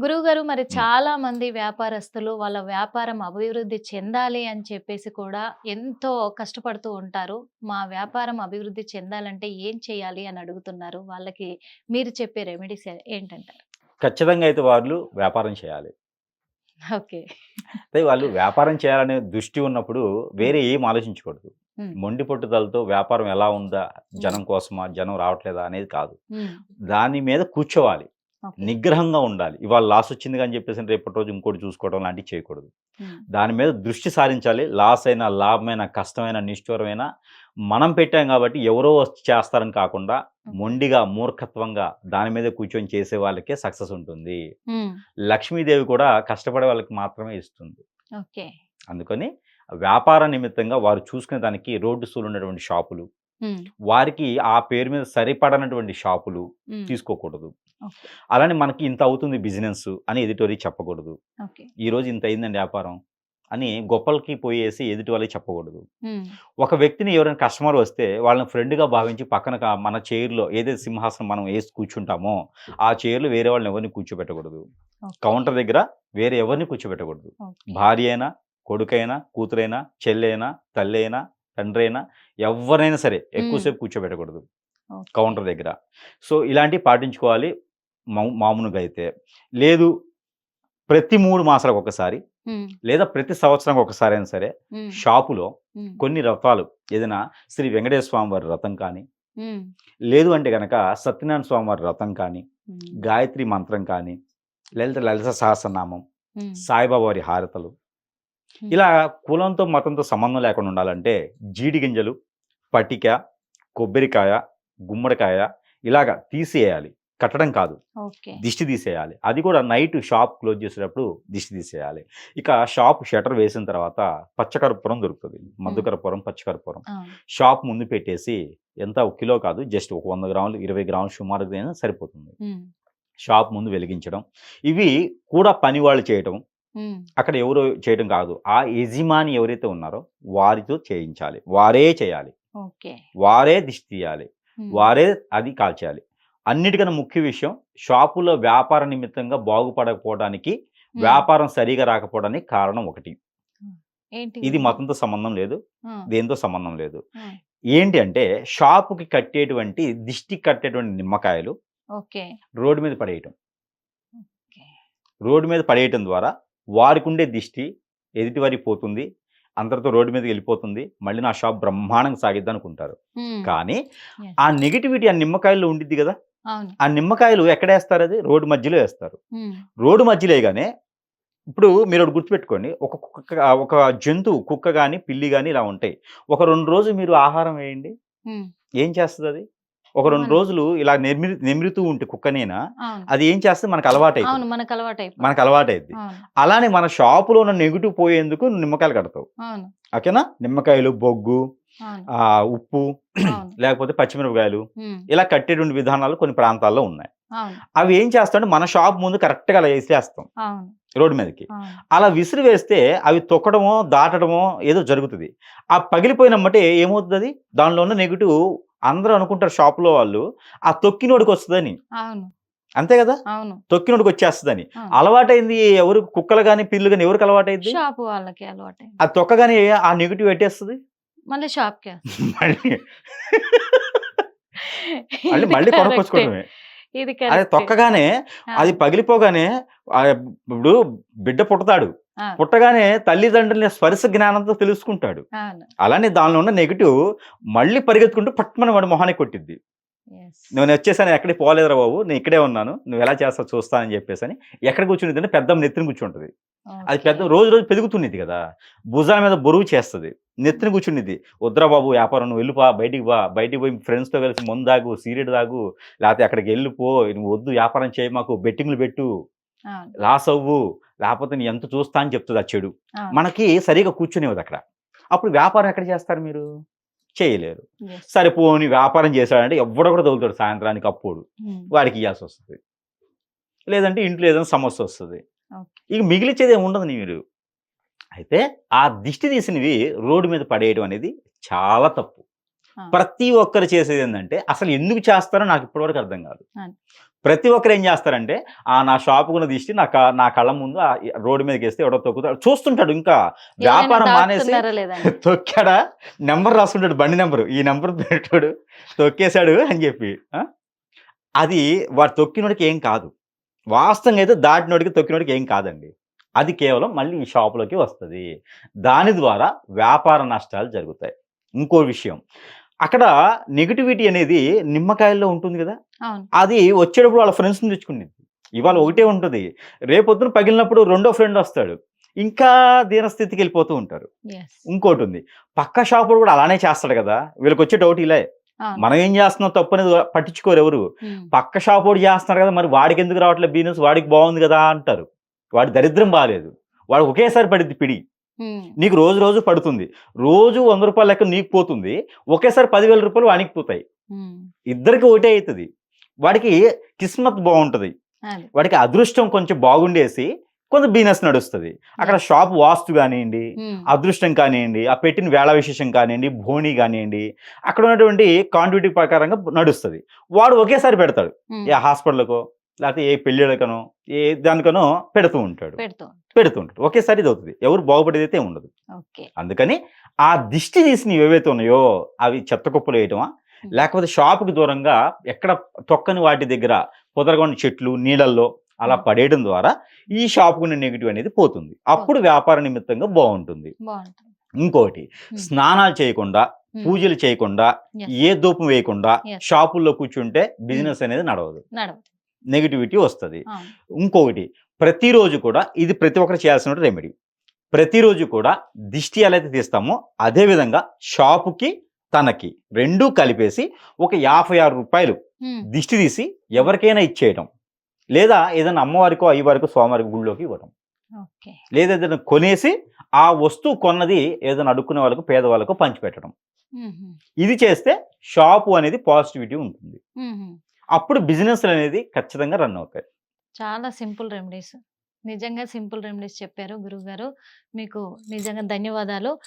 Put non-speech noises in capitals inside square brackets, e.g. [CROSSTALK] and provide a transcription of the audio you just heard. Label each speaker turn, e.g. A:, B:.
A: గురువుగారు మరి చాలా మంది వ్యాపారస్తులు వాళ్ళ వ్యాపారం అభివృద్ధి చెందాలి అని చెప్పేసి కూడా ఎంతో కష్టపడుతూ ఉంటారు. మా వ్యాపారం అభివృద్ధి చెందాలంటే ఏం చేయాలి అని అడుగుతున్నారు. వాళ్ళకి మీరు చెప్పే రెమెడీస్ ఏంటంటారు?
B: ఖచ్చితంగా అయితే వాళ్ళు వ్యాపారం చేయాలి.
A: ఓకే.
B: అదే వాళ్ళు వ్యాపారం చేయాలనే దృష్టి ఉన్నప్పుడు వేరే ఏం ఆలోచించకూడదు. మొండి పట్టుదలతో వ్యాపారం ఎలా ఉందా? జనం కోసమా? జనం రావట్లేదా? అనేది కాదు. దాని మీద కూర్చోవాలి. నిగ్రహంగా ఉండాలి. ఇవాళ లాస్ వచ్చింది కానీ చెప్పేసి రేపటి రోజు ఇంకోటి చూసుకోవడం లాంటివి చేయకూడదు. దాని మీద దృష్టి సారించాలి. లాస్ అయినా లాభమైన కష్టమైన నిష్ఠూరమైన మనం పెట్టాం కాబట్టి ఎవరో చేస్తారని కాకుండా మొండిగా మూర్ఖత్వంగా దాని మీద కూర్చొని చేసే వాళ్ళకే సక్సెస్ ఉంటుంది. లక్ష్మీదేవి కూడా కష్టపడే వాళ్ళకి మాత్రమే ఇస్తుంది. అందుకని వ్యాపార నిమిత్తంగా వారు చూసుకునే దానికి రోడ్డు సూలు ఉన్నటువంటి షాపులు వారికి ఆ పేరు మీద సరిపడనటువంటి షాపులు తీసుకోకూడదు. అలానే మనకి ఇంత అవుతుంది బిజినెస్ అని ఎదుటి చెప్పకూడదు. ఈ రోజు ఇంత అయిందండి వ్యాపారం అని గొప్పలకి పోయేసి ఎదుటి వాళ్ళకి చెప్పకూడదు ఒక వ్యక్తిని ఎవరైనా కస్టమర్ వస్తే వాళ్ళని ఫ్రెండ్గా భావించి పక్కన మన చైర్లో ఏదైతే సింహాసనం మనం వేసి కూర్చుంటామో ఆ చైర్లో వేరే వాళ్ళని ఎవరిని కూర్చోబెట్టకూడదు. కౌంటర్ దగ్గర వేరే ఎవరిని కూర్చోబెట్టకూడదు. భార్య అయినా కొడుకైనా కూతురైనా చెల్లైనా తల్లి అయినా తండ్రి అయినా ఎవరైనా సరే ఎక్కువసేపు కూర్చోబెట్టకూడదు. కౌంటర్ దగ్గర. సో ఇలాంటివి పాటించుకోవాలి. మా- మామూలుగా అయితే లేదు ప్రతి మూడు మాసాలకు ఒకసారి లేదా ప్రతి సంవత్సరం ఒకసారి అయినా సరే షాపులో కొన్ని రథాలు ఏదైనా శ్రీ వెంకటేశ్వర స్వామి వారి రథం కానీ లేదు అంటే గనక సత్యనారాయణ స్వామి వారి రథం కానీ గాయత్రి మంత్రం కానీ లలిత లలిత సహస్రనామం సాయిబాబా వారి హారతలు ఇలా కులంతో మతంతో సంబంధం లేకుండా ఉండాలంటే జీడి గింజలు పటిక కొబ్బరికాయ గుమ్మడికాయ ఇలాగా తీసేయాలి. కట్టడం కాదు. దిష్టి తీసేయాలి. అది కూడా నైట్ షాప్ క్లోజ్ చేసేటప్పుడు దిష్టి తీసేయాలి. ఇక షాప్ షటర్ వేసిన తర్వాత పచ్చకర్పూరం దొరుకుతుంది. మధుకర్పూరం పచ్చకర్పూరం షాప్ ముందు పెట్టేసి ఎంత? ఒక కిలో కాదు జస్ట్ ఒక వంద గ్రాములు ఇరవై గ్రాములు సుమారు అయినా సరిపోతుంది. షాప్ ముందు వెలిగించడం. ఇవి కూడా పని వాళ్ళు చేయటం. అక్కడ ఎవరో చేయడం కాదు. ఆ యజమాని ఎవరైతే ఉన్నారో వారితో చేయించాలి. వారే చేయాలి. వారే దిష్టి తీయాలి. వారే అది కాల్చాలి అన్నిటికన్నా ముఖ్య విషయం షాపులో వ్యాపార నిమిత్తంగా బాగుపడకపోవడానికి వ్యాపారం సరిగా రాకపోవడానికి కారణం ఒకటి. ఇది మతంతో సంబంధం లేదు. దేంతో సంబంధం లేదు. ఏంటి అంటే షాపుకి కట్టేటువంటి దిష్టి కట్టేటువంటి నిమ్మకాయలు
A: ఓకే.
B: రోడ్డు మీద పడేయటం. రోడ్డు మీద పడేయటం ద్వారా వారికి ఉండే దిష్టి ఎదుటివారికి పోతుంది అందరితో రోడ్డు మీదకి వెళ్ళిపోతుంది మళ్ళీ నా షాప్ బ్రహ్మాండంగా సాగిద్దాం అనుకుంటారు కానీ. ఆ నెగిటివిటీ ఆ నిమ్మకాయల్లో ఉండిద్ది కదా? ఆ నిమ్మకాయలు ఎక్కడ వేస్తారు అది? రోడ్డు మధ్యలో వేస్తారు. రోడ్డు మధ్యలో వేయగానే ఇప్పుడు మీరు ఒకటి గుర్తుపెట్టుకోండి ఒక కుక్క ఒక జంతువు కుక్క కానీ పిల్లి కానీ ఇలా ఉంటాయి. ఒక రెండు రోజులు మీరు ఆహారం వేయండి. ఏం చేస్తుంది అది ఒక రెండు. రోజులు ఇలా నెమిరి నెమిరుతూ ఉంటే కుక్కనేనా అది ఏం చేస్తుంది మనకు అలవాటు
A: అవును మనకు అలవాటు అయిపోయింది
B: మనకు అలవాటైంది అలానే మన షాపులో ఉన్న నెగిటివ్ పోయేందుకు నిమ్మకాయలు కడతావు. ఓకేనా? నిమ్మకాయలు బొగ్గు ఆ ఉప్పు [CLEARS THROAT] లేకపోతే పచ్చిమిరపకాయలు ఇలా కట్టేటువంటి విధానాలు కొన్ని ప్రాంతాల్లో ఉన్నాయి. అవి ఏం చేస్తామంటే మన షాప్ ముందు కరెక్ట్గా అలా వేసేస్తాం. రోడ్డు మీదకి. అలా విసిరి వేస్తే అవి తొక్కడమో దాటడమో ఏదో జరుగుతుంది. ఆ పగిలిపోయినమ్మటే ఏమవుతుంది? అది దానిలో ఉన్న నెగిటివ్ అందరూ అనుకుంటారు షాపులో వాళ్ళు ఆ తొక్కినోడికి వస్తుందని అంతే కదా?
A: అవును.
B: తొక్కినోడికి వచ్చేస్తుందని. అలవాటైంది ఎవరు కుక్కలు కానీ పిల్లు కానీ ఎవరికి అలవాటైంది
A: షాప్ వాళ్ళకి అలవాటు
B: ఆ [LAUGHS] తొక్కగానే ఆ నెగిటివ్ పెట్టేస్తుంది
A: మళ్ళీ షాప్కి
B: మళ్ళీ. మళ్ళీ మళ్ళీ. కొనుక్కొచ్చుకోవడమే అది. తొక్కగానే అది పగిలిపోగానే ఇప్పుడు బిడ్డ పుడతాడు.
A: ఆ,
B: పుట్టగానే తల్లిదండ్రుల స్పర్శ జ్ఞానంతో తెలుసుకుంటాడు. అలానే దానిలో ఉన్న నెగిటివ్ మళ్ళీ పరిగెత్తుకుంటూ పట్టుమని వాడి మొహానికి కొట్టిద్ది. నేను వచ్చేసాను ఎక్కడికి పోలేదురా బాబు నేను ఇక్కడే ఉన్నాను నువ్వు ఎలా చేస్తావు చూస్తానని చెప్పేసి అని ఎక్కడ కూర్చుంది అంటే పెద్ద నెత్తిని కూర్చుంటుంది. అది. పెద్ద రోజు రోజు పెరుగుతున్నది కదా. భుజాల మీద బరువు చేస్తుంది. నెత్తిన కూర్చున్నది వద్దురా బాబు వ్యాపారం నువ్వు వెళ్ళిపా బయటికి బా బయటికి పోయి ఫ్రెండ్స్తో కలిసి మందు తాగు సీరియడ్ తాగు లేకపోతే అక్కడికి వెళ్ళిపో నువ్వు వద్దు వ్యాపారం చేయి మాకు బెట్టింగ్లు పెట్టు లాస్ అవ్వు లేకపోతే నీ ఎంత చూస్తా అని చెప్తుంది ఆ చెడు. మనకి సరిగా కూర్చునేది అక్కడ. అప్పుడు వ్యాపారం ఎక్కడ చేస్తారు మీరు? చేయలేరు.
A: Yes.
B: సరే పోని వ్యాపారం చేశాడంటే ఎవడో కూడా తగులుతాడు సాయంత్రానికి అప్పుడు. వాడికి ఇవ్వాల్సి వస్తుంది. లేదంటే ఇంట్లో ఏదైనా సమస్య వస్తుంది. ఇక మిగిలిచ్చేది ఏమి ఉండదు మీరు. అయితే ఆ దిష్టి తీసినవి రోడ్డు మీద పడేయడం అనేది చాలా తప్పు. ప్రతి ఒక్కరు చేసేది ఏంటంటే అసలు ఎందుకు చేస్తారో నాకు ఇప్పటివరకు అర్థం కాదు. ప్రతి ఒక్కరు ఏం చేస్తారంటే ఆ నా షాప్ కున్న దిష్టి నా నా కళ్ళ ముందు ఆ రోడ్డు మీదకి వేస్తే ఎవడో తొక్కుతాడు. చూస్తుంటాడు ఇంకా. వ్యాపారం మానేసి [LAUGHS] తొక్కాడా? నెంబర్ రాసుకుంటాడు బండి నెంబరు. ఈ నెంబర్ పెట్టాడు తొక్కేశాడు అని చెప్పి? అది వాడు తొక్కినోడికి ఏం కాదు. వాస్తవంగా అయితే దాటినోడికి తొక్కినోడికి ఏం కాదండి. అది కేవలం మళ్ళీ ఈ షాపులోకి వస్తుంది. దాని ద్వారా వ్యాపార నష్టాలు జరుగుతాయి. ఇంకో విషయం. అక్కడ నెగిటివిటీ అనేది నిమ్మకాయల్లో ఉంటుంది కదా. అది వచ్చేటప్పుడు వాళ్ళ ఫ్రెండ్స్ని తెచ్చుకునేది ఇవాళ ఒకటే ఉంటుంది. రేపొద్దున పగిలినప్పుడు రెండో ఫ్రెండ్ వస్తాడు. ఇంకా దీనస్థితికి వెళ్ళిపోతూ ఉంటారు. ఇంకోటి ఉంది. పక్క షాపుడు కూడా అలానే చేస్తాడు కదా. వీళ్ళకి వచ్చే డౌట్ ఇలా మనం ఏం చేస్తున్నాం తప్పు అనేది పట్టించుకోరు ఎవరు. పక్క షాపుడు చేస్తున్నారు కదా మరి వాడికి ఎందుకు రావట్లేదు బిజినెస్ వాడికి బాగుంది కదా అంటారు. వాడి దరిద్రం బాగాలేదు వాడు ఒకేసారి పడిద్ది పిడి. నీకు రోజు రోజు పడుతుంది. రోజు వంద రూపాయల లెక్క నీకు పోతుంది. ఒకేసారి పదివేల రూపాయలు వానికి పోతాయి. ఇద్దరికి ఒకటే అవుతుంది వాడికి కిస్మత్ బాగుంటుంది. వాడికి అదృష్టం కొంచెం బాగుండేసి కొంత బిజినెస్ నడుస్తుంది. అక్కడ షాప్ వాస్తు కానివ్వండి అదృష్టం కానివ్వండి ఆ పెట్టిన వేళ విశేషం కానివ్వండి భోని కానివ్వండి అక్కడ ఉన్నటువంటి కాంటిటీ ప్రకారంగా నడుస్తుంది. వాడు ఒకేసారి పెడతాడు. ఏ హాస్పిటల్కో లేకపోతే ఏ పెళ్ళిళ్ళకనో ఏ దానికనో పెడుతూ ఉంటాడు.
A: పెడుతూ
B: ఉంటాడు. ఒకేసారి ఇది అవుతుంది. ఎవరు బాగుపడేది అయితే ఉండదు. అందుకని ఆ దిష్టి తీసినవి ఏవైతే ఉన్నాయో అవి చెత్త కుప్పలు వేయటమా లేకపోతే షాపుకి దూరంగా ఎక్కడ తొక్కని వాటి దగ్గర పొదరగొండ చెట్లు నీళ్ళల్లో అలా. పడేయడం ద్వారా ఈ షాపుకు నెగిటివ్ అనేది పోతుంది. అప్పుడు వ్యాపార నిమిత్తంగా బాగుంటుంది. ఇంకోటి. స్నానాలు చేయకుండా పూజలు చేయకుండా. ఏ దూపం వేయకుండా. షాపుల్లో కూర్చుంటే బిజినెస్ అనేది నడవదు.
A: నడవదు.
B: నెగిటివిటీ వస్తుంది. ఇంకొకటి ప్రతిరోజు కూడా ఇది ప్రతి ఒక్కరు చేయాల్సిన రెమెడీ. ప్రతిరోజు కూడా దిష్టి ఎలా అయితే తీస్తామో అదే విధంగా షాపుకి తనకి రెండూ కలిపేసి ఒక యాభై ఆరు రూపాయలు దిష్టి తీసి ఎవరికైనా ఇచ్చేయటం. లేదా ఏదైనా అమ్మవారికో అయ్యవారికో స్వామివారికి గుళ్ళోకి ఇవ్వడం
A: ఓకే.
B: లేదా ఏదైనా కొనేసి ఆ వస్తువు కొన్నది ఏదైనా అడుక్కునే వాళ్ళకు పేదవాళ్ళకు పంచిపెట్టడం. ఇది చేస్తే షాపు అనేది పాజిటివిటీ ఉంటుంది. అప్పుడు బిజినెస్ అనేది ఖచ్చితంగా రన్ అవుతాయి.
A: చాలా సింపుల్ రెమెడీస్. నిజంగా సింపుల్ రెమెడీస్ చెప్పారు గురువు గారు. మీకు నిజంగా ధన్యవాదాలు.